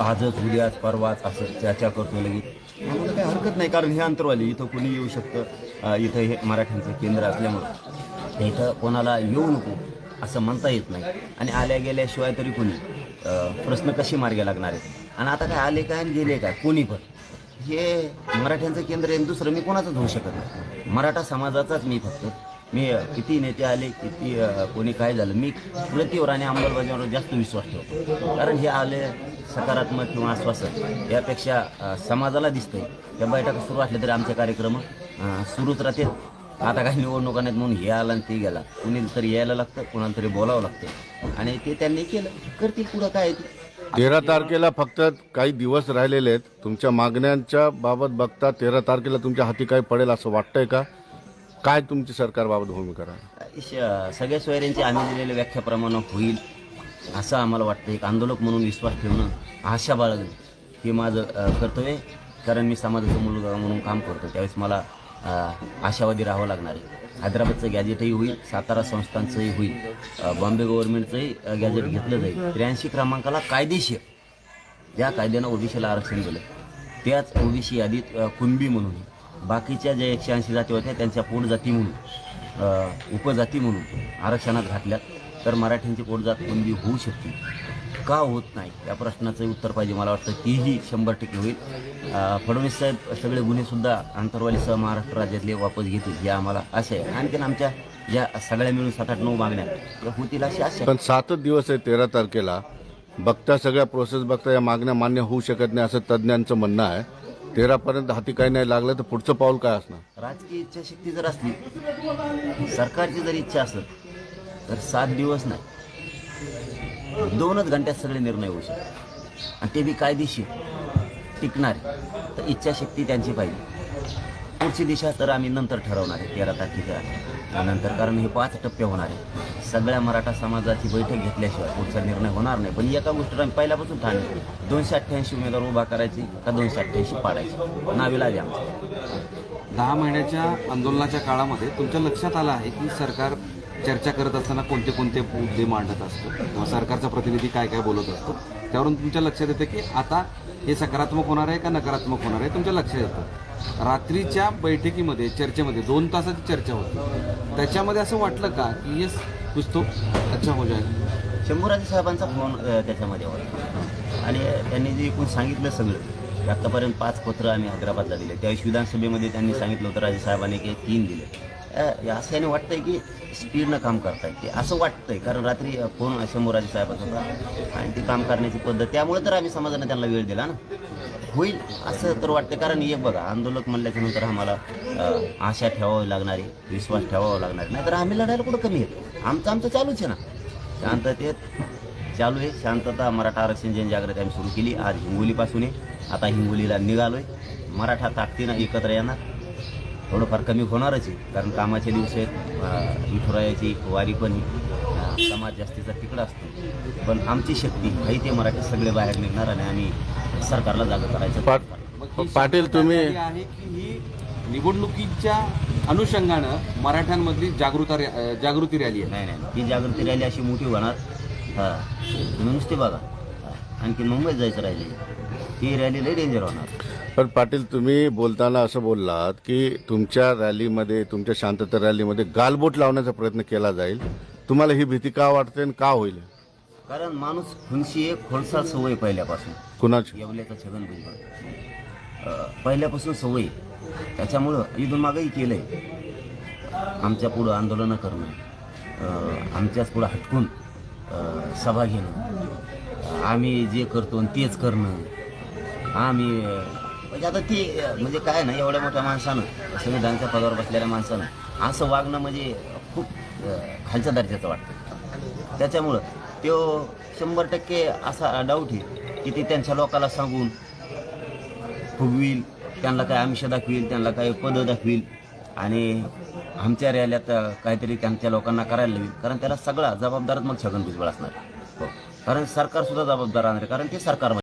आजच उद्याच परवाच असं चर्चा करतो लगेच. आम्हाला काही हरकत नाही कारण हे अंतरवाली इथं कोणी येऊ शकतं. अ, इथं हे मराठ्यांचं केंद्र असल्यामुळं. इथं कोणाला येऊ नको असं म्हणता येत नाही. आणि आल्या गेल्याशिवाय तरी कोणी अ, प्रश्न कसे मार्गे लागणार आहेत? आणि आता काय आले काय आणि गेले काय? कोणी पण. हे मराठ्यांचं केंद्र आहे आणि दुसरं मी कोणाचंच होऊ शकत नाही. मराठा समाजाचाच मी फक्त मी किती नेते आले किती कोणी काय झालं मी कृतीवर आणि अंमलबजावणीवर जास्त विश्वास ठेवतो. कारण हे आले सकारात्मक किंवा आश्वासन यापेक्षा समाजाला दिसतंय. या बैठका सुरू असल्या तरी आमचे कार्यक्रम सुरूच राहतील. आता काही निवडणुका नाहीत म्हणून हे आला आणि ते गेला. कुणी तरी यायला लागतं कुणाला तरी बोलावं लागतं. आणि ते त्यांनी केलं. करतील पुढं काय? तेरा तारखेला फक्त काही दिवस राहिलेले आहेत. तुमच्या मागण्यांच्या बाबत बघता तेरा तारखेला तुमच्या हाती काय पडेल असं वाटतंय का? काय तुमची सरकारबाबत भूमिका राहील? श- सगळ्या सोयऱ्यांची आम्ही दिलेल्या व्याख्याप्रमाणे होईल असं आम्हाला वाटतं. एक आंदोलक म्हणून विश्वास ठेवणं आशा बाळगणं हे माझं अ, कर्तव्य आहे. कारण मी समाजाचा मुलगा म्हणून काम करतो. त्यावेळेस मला अ, आशावादी राहावं लागणार आहे. हैदराबादचं गॅजेटही होईल सातारा संस्थांचंही होईल अ, बॉम्बे गव्हर्नमेंटचंही अ, गॅजेट घेतलं जाईल. त्र्याऐंशी क्रमांकाला कायदेशीर ज्या कायद्यानं ओबीसीला आरक्षण दिलं. त्याच ओबीसी यादीत अ, कुणबी म्हणून बाकीच्या ज्या एकशे ऐंशी जाती होत्या त्यांच्या पोटजाती म्हणून उपजाती म्हणून आरक्षणात घातल्यात. तर मराठ्यांची पोटजात कुणबी होऊ शकते? का होत नाही? या प्रश्नाचं उत्तर पाहिजे मला वाटतं. तीही शंभर टक्के होईल. फडणवीस साहेब सगळे गुन्हेसुद्धा आंतरवालीसह महाराष्ट्र राज्यातले वापस घेतील हे आम्हाला आशा आहे. आणखीन आमच्या ज्या सगळ्या मिळून सात आठ नऊ मागण्या त्या होतील अशी आशा पण सातच दिवस आहे तेरा तारखेला. बघता सगळ्या प्रोसेस बघता या मागण्या मान्य होऊ शकत नाही असं तज्ज्ञांचं म्हणणं आहे. तेरापर्यंत हाती काही नाही लागलं तर पुढचं पाऊल काय असणार? राजकीय इच्छाशक्ती जर असली सरकारची जर इच्छा असेल तर सात दिवस नाही. दोनच घंट्यात सगळे निर्णय होऊ शकतात. आणि ते बी कायदेशीर टिकणार. तर इच्छाशक्ती त्यांची पाहिजे. पुढची दिशा तर आम्ही नंतर ठरवणार आहे. तेरा तारखेच्या नंतर कारण हे पाच टप्पे होणार आहे. सगळ्या मराठा समाजाची बैठक घेतल्याशिवाय पुढचा निर्णय होणार नाही. पण एका गोष्टीवर आम्ही पहिल्यापासून ठाणे दोनशे अठ्ठ्याऐंशी उमेदवार उभा करायची का दोनशे अठ्ठ्याऐंशी पाडायची? नावीला आमचं. दहा महिन्याच्या आंदोलनाच्या काळामध्ये तुमच्या लक्षात आलं आहे की सरकार चर्चा करत असताना कोणते कोणते मुद्दे मांडत असतो किंवा सरकारचा प्रतिनिधी काय काय बोलत असतो? त्यावरून तुमच्या लक्षात येतं की आता हे सकारात्मक होणार आहे का नकारात्मक होणार आहे? तुमच्या लक्षात येतं. रात्रीच्या बैठकीमध्ये चर्चेमध्ये दोन तासाची चर्चा होती. त्याच्यामध्ये असं वाटलं का की येस कुछ तो अच्छा हो जाईल शंभूराजे साहेबांचा फोन त्याच्यामध्ये होता. आणि त्यांनी जे एकूण सांगितलं सगळं आत्तापर्यंत पाच पत्र आम्ही हैदराबादला दिले. त्यावेळेस विधानसभेमध्ये त्यांनी सांगितलं होतं राजे साहेबांनी की तीन दिले. असं याने वाटतंय की स्पीडनं काम करतायत ते. असं वाटतंय कारण रात्री फोन शंभूराजे साहेबांचा होता. आणि ती काम करण्याची पद्धत त्यामुळे तर आम्ही समाजाने त्यांना वेळ दिला ना. होईल असं तर वाटतं कारण एक बघा आंदोलक म्हणल्याच्या नंतर आम्हाला आशा ठेवावी लागणारी विश्वास ठेवावा लागणार नाही तर आम्ही लढायला कुठं कमी येतो? आमचं आमचं चालूच आहे ना. शांततेत चालू आहे. शांतता मराठा आरक्षण जनजागृती आम्ही सुरू केली. आज हिंगोलीपासून आहे. आता हिंगोलीला निघालोय. मराठा ताकदीनं एकत्र येणार. थोडंफार कमी होणारच आहे. कारण कामाचे दिवस आहेत विठुरायाची वारी पण समाज जास्तीचा तिकडं असतो. पण आमची शक्ती काही ते मराठी सगळे बाहेर निघणार आणि आम्ही सरकारला जागा करायचं. ही पाटील तुम्ही आहे की ही निवडणुकीच्या अनुषंगानं मराठ्यांमधली जागृता जागृती रॅली आहे? नाही नाही ती जागृती रॅली अशी मोठी होणार. हां. तुम्ही नुसते बघा. हां. आणखी मुंबईत जायचं राहिले ती रॅली लई डेंजर होणार. पण पाटील तुम्ही बोलताना असं बोललात की तुमच्या रॅलीमध्ये तुमच्या शांतता रॅलीमध्ये गालबोट लावण्याचा प्रयत्न केला जाईल. तुम्हाला ही भीती का वाटते आणि का होईल? कारण माणूस खुनशी एक खोडसाळ सवय पहिल्यापासून. कुणाची? येवल्याचा छगन भुजबळ. अं, पहिल्यापासून सवय. त्याच्यामुळं इथून मागंही केलं आहे आमच्या पुढं आंदोलनं करणं अं, आमच्याच पुढं हटकून अं, सभा घेणं. आम्ही जे करतो आणि तेच करणं. आम्ही अं, म्हणजे आता ती म्हणजे काय ना एवढ्या मोठ्या माणसानं संविधानच्या पदावर बसलेल्या माणसानं असं वागणं म्हणजे खूप खालच्या दर्जाचं वाटतं. त्याच्यामुळं तो शंभर टक्के असा डाऊट आहे की ते त्यांच्या लोकाला सांगून फुगवील त्यांना काय आमिष दाखवील त्यांना काय पदं दाखवील आणि आमच्या रॅल्यात काहीतरी त्यांच्या लोकांना करायला लागेल कारण त्याला सगळा जबाबदारच मग छगन भुजबळ असणार. हो. कारण सरकारसुद्धा जबाबदार राहणार कारण ते सरकार